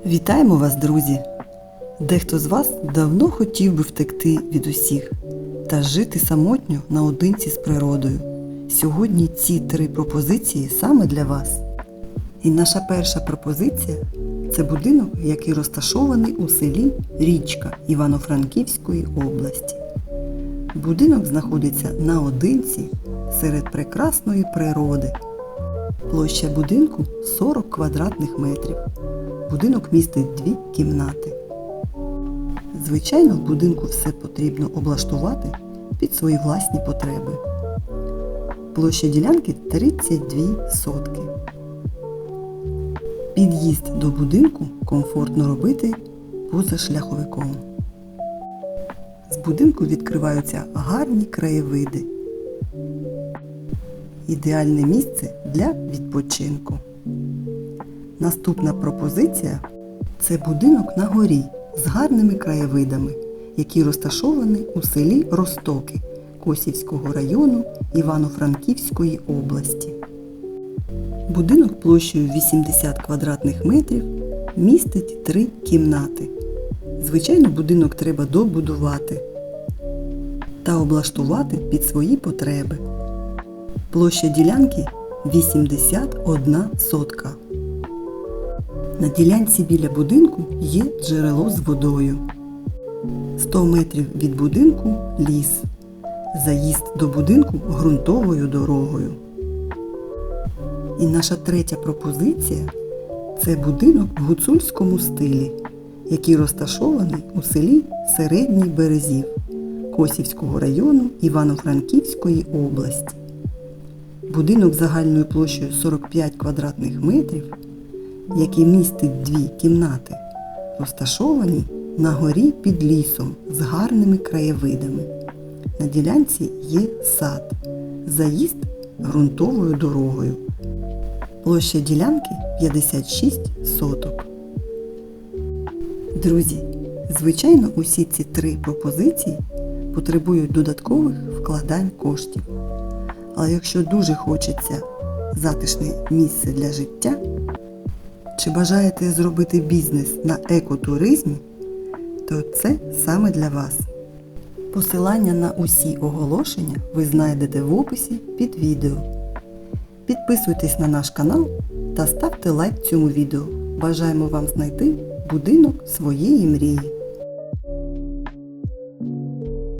Вітаємо вас, друзі! Дехто з вас давно хотів би втекти від усіх та жити самотньо наодинці з природою. Сьогодні ці три пропозиції саме для вас. І наша перша пропозиція це будинок, який розташований у селі Річка Івано-Франківської області. Будинок знаходиться наодинці серед прекрасної природи. Площа будинку 40 квадратних метрів. Будинок містить дві кімнати. Звичайно, в будинку все потрібно облаштувати під свої власні потреби. Площа ділянки 32 сотки. Під'їзд до будинку комфортно робити позашляховиком. З будинку відкриваються гарні краєвиди. Ідеальне місце для відпочинку. Наступна пропозиція це будинок на горі з гарними краєвидами, який розташований у селі Ростоки Косівського району Івано-Франківської області. Будинок площею 80 квадратних метрів містить три кімнати. Звичайно, будинок треба добудувати та облаштувати під свої потреби. Площа ділянки 81 сотка. На ділянці біля будинку є джерело з водою. 100 метрів від будинку ліс. Заїзд до будинку ґрунтовою дорогою. І наша третя пропозиція це будинок в гуцульському стилі, який розташований у селі Середній Березів Косівського району Івано-Франківської області. Будинок загальною площею 45 квадратних метрів, який містить дві кімнати, розташовані на горі під лісом з гарними краєвидами. На ділянці є сад, заїзд ґрунтовою дорогою. Площа ділянки 56 соток. Друзі, звичайно, усі ці три пропозиції потребують додаткових вкладань коштів. Але якщо дуже хочеться затишне місце для життя, чи бажаєте зробити бізнес на екотуризмі, то це саме для вас. Посилання на усі оголошення ви знайдете в описі під відео. Підписуйтесь на наш канал та ставте лайк цьому відео. Бажаємо вам знайти будинок своєї мрії.